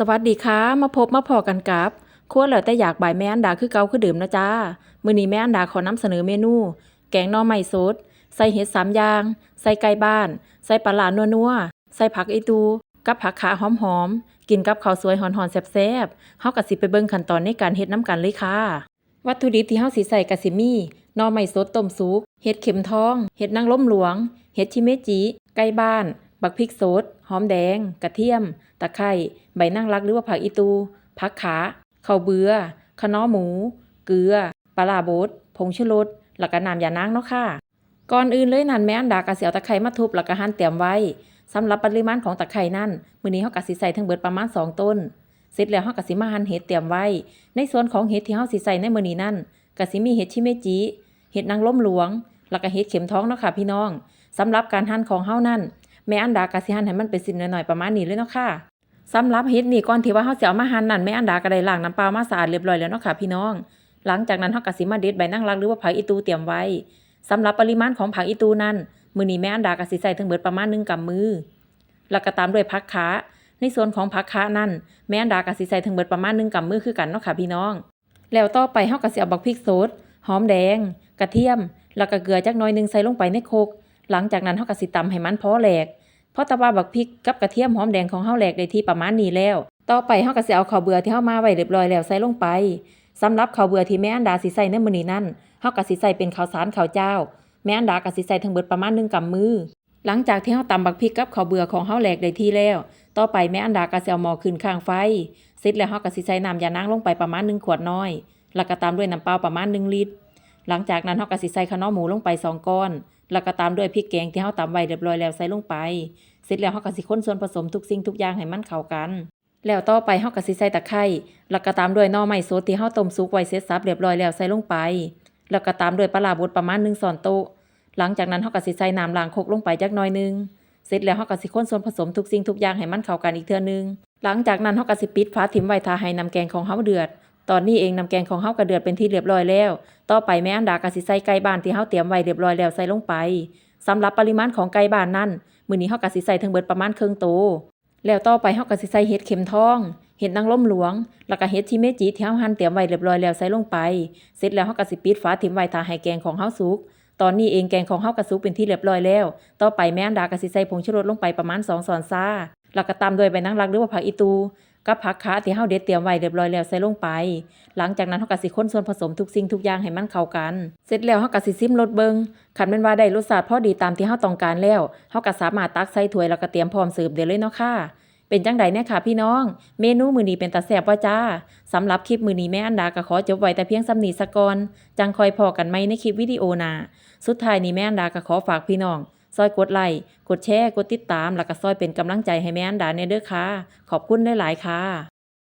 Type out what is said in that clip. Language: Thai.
สวัสดีค่ะ มาพบมาพอกันกับครัวแล้วแต่อยากบ่ายแม่อันดาคือเกาคือเดิมนะจ้า มื้อนี้แม่อันดาขอนำเสนอเมนู แกงหน่อไม้สด ใส่เห็ดสามอย่าง ใส่ไก่บ้าน ใส่ปลาหลานัวๆ ใส่ผักอีตู กับผักขาหอมๆ กินกับข้าวสวยหอนๆแซ่บๆเฮาก็สิไปเบิ่งขั้นตอนในการเฮ็ดน้ำกันเลยค่ะ วัตถุดิบที่เฮาสิใส่ก็สิมีหน่อไม้สดต้มสุก เห็ดเข็มทอง เห็ดนางรมหลวง เห็ดชิเมจิ ไก่บ้าน บักพริกสดหอมแดง กระเทียม ตะไคร้ใบนางรักหรือว่าผักอีตูผักขาข้าวเบือคะน้อหมู เกลือปลาบดผงชูรสแล้วก็น้ำยานางเนาะค่ะ ก่อนอื่นเลยนั่นแม่อันดาก็สิเอาตะไคร้มาทุบแล้วก็หั่นเตรียมไว้สำหรับปริมาณของตะไคร้นั่นมื้อนี้เฮาก็สิใส่ทั้งเบิดประมาณ 2 ต้น เสร็จแล้วเฮาก็สิมาหั่นเห็ดเตรียมไว้ ในส่วนของเห็ดที่เฮาสิใส่ในมื้อนี้นั่นก็สิมีเห็ดชิเมจิเห็ดนางรมหลวง แล้วก็เห็ดเข็มท้องเนาะค่ะพี่น้องสำหรับการหั่นของเฮานั่น แม่อันดาก็สิหั่นให้มันเป็นชิ้นน้อยๆประมาณนี้เลยเนาะค่ะสำหรับเห็ดนี่ก่อนที่ว่าเฮาสิเอามาหั่นนั่นแม่อันดาก็ได้ล้างน้ำเปล่ามาสะอาดเรียบร้อยแล้วเนาะค่ะพี่น้อง หลังจากนั้นเฮาก็สิมาเด็ดใบนางรักหรือว่าผักอีตูเตรียมไว้สำหรับปริมาณของผักอีตูนั้นมื้อนี้แม่อันดาก็สิใส่ถึงเบิดประมาณ1กำมือ แล้วก็ตามด้วยผักขาในส่วนของผักขานั้นแม่อันดาก็สิใส่ถึงเบิดประมาณ1กำมือคือกันเนาะค่ะพี่น้อง แล้วต่อไปเฮาก็สิเอาบักพริกสดหอมแดง กระเทียม แล้วก็เกลือจักหน่อยนึงใส่ลงไปในโครกหลังจากนั้นเฮาก็สิตำให้มันพอแหลก ราะต่ว่าบักพริกกับกระเทียมหอมแดงของเฮาแหลกได้ที่ประมาณนี้แล้ว ต่อไปเฮาก็สิเอาข้าวเบื่อที่เฮามาไว้เรียบร้อยแล้วใส่ลงไปสำหรับข้าวเบื่อที่แม่อันดาสิใส่ในมื้อนี้นั้นเฮาก็สิใส่เป็นข้าวสารข้าวเจ้า แม่อันดาก็สิใส่ทั้งเบิดประมาณ1กำมือ หลังจากที่เฮาตำบักพริกกับข้าวเบื่อของเฮาแหลกได้ที่แล้ว ต่อไปแม่อันดาก็สิเอาหม้อขึ้นข้างไฟเสร็จแล้วเฮาก็สิใส่น้ำยานางลงไปประมาณ1ขวดน้อยแล้วก็ตามด้วยน้ำเปล่าประมาณ1ลิตร หลังจากนั้นเฮาก็สิใส่ข้าวหนียวหมูลงไป2ก้อน แล้วก็ตามด้วยพริกแกงที่เฮาตำไว้เรียบร้อยแล้วใส่ลงไป เสร็จแล้วเฮาก็สิคนส่วนผสมทุกสิ่งทุกอย่างให้มันเข้ากัน แล้วต่อไปเฮาก็สิใส่ตะไคร้แล้วก็ตามด้วยหน่อไม้สดที่เฮาต้มสุกไว้เสร็จสับเรียบร้อยแล้วใส่ลงไป แล้วก็ตามด้วยปลาร้าบดประมาณ1ช้อนโต๊ะ หลังจากนั้นเฮาก็สิใส่น้ำล้างคกลงไปจักหน่อยหนึง เสร็จแล้วเฮาก็สิคนส่วนผสมทุกสิ่งทุกอย่างให้มันเข้ากันอีกเทื่อนึง หลังจากนั้นเฮาก็สิปิดฝาถิ่มไว้ทาให้น้ำแกงของเฮาเดือด ตอนนี้เองน้ำแกงของเฮาก็เดือดเป็นที่เรียบร้อยแล้ว ต่อไปแม่อันดาก็สิใส่ไก่บ้านที่เฮาเตรียมไว้เรียบร้อยแล้วใส่ลงไปสำหรับปริมาณของไก่บ้านนั้นมื้อนี้เฮาก็สิใส่ทั้งเบิดประมาณครึ่งโตแล้วต่อไปเฮาก็สิใส่เห็ดเข็มทอง เห็ดนางรมหลวง แล้วก็เห็ดชิเมจิที่เฮาหั่นเตรียมไว้เรียบร้อยแล้วใส่ลงไป เสร็จแล้วเฮาก็สิปิดฝาถิ่มไว้ทาให้แกงของเฮาสุก ตอนนี้เองแกงของเฮาก็สุกเป็นที่เรียบร้อยแล้ว ต่อไปแม่อันดาก็สิใส่ผงชูรสลงไปประมาณ2ช้อนชาแล้วก็ตามด้วยใบนางรักหรือว่าผักอีตูกับผักขาที่เฮาเด็ดเตรียมไว้เรียบร้อยแล้วใส่ลงไป หลังจากนั้นเฮาก็สิคนส่วนผสมทุกสิ่งทุกอย่างให้มันเข้ากัน เสร็จแล้วเฮาก็สิซิมรสเบิงคันแม่นว่าได้รสชาติพอดีตามที่เฮาต้องการแล้วเฮาก็สามารถตักใส่ถ้วยแล้วก็เตรียมพร้อมเสิร์ฟได้เลยเนาะค่ะเป็นจังไดแน่ค่ะพี่น้อง เมนูมือนีเป็นตาแซ่บบ่จ้าสำหรับคลิปมือนีแม่อันดาก็ขอจบไว้แต่เพียงสำนี้ซะกอนจังคอยพอกันใหม่ในคลิปวิดีโอนาสุดท้ายนี้แม่อันดาก็ขอฝากพี่น้อง ซอยกดไลค์กดแชร์ กดติดตาม แล้วก็ซอยเป็นกำลังใจให้แม่อันดาแน่เด้อค่ะ ขอบคุณหลายๆค่ะ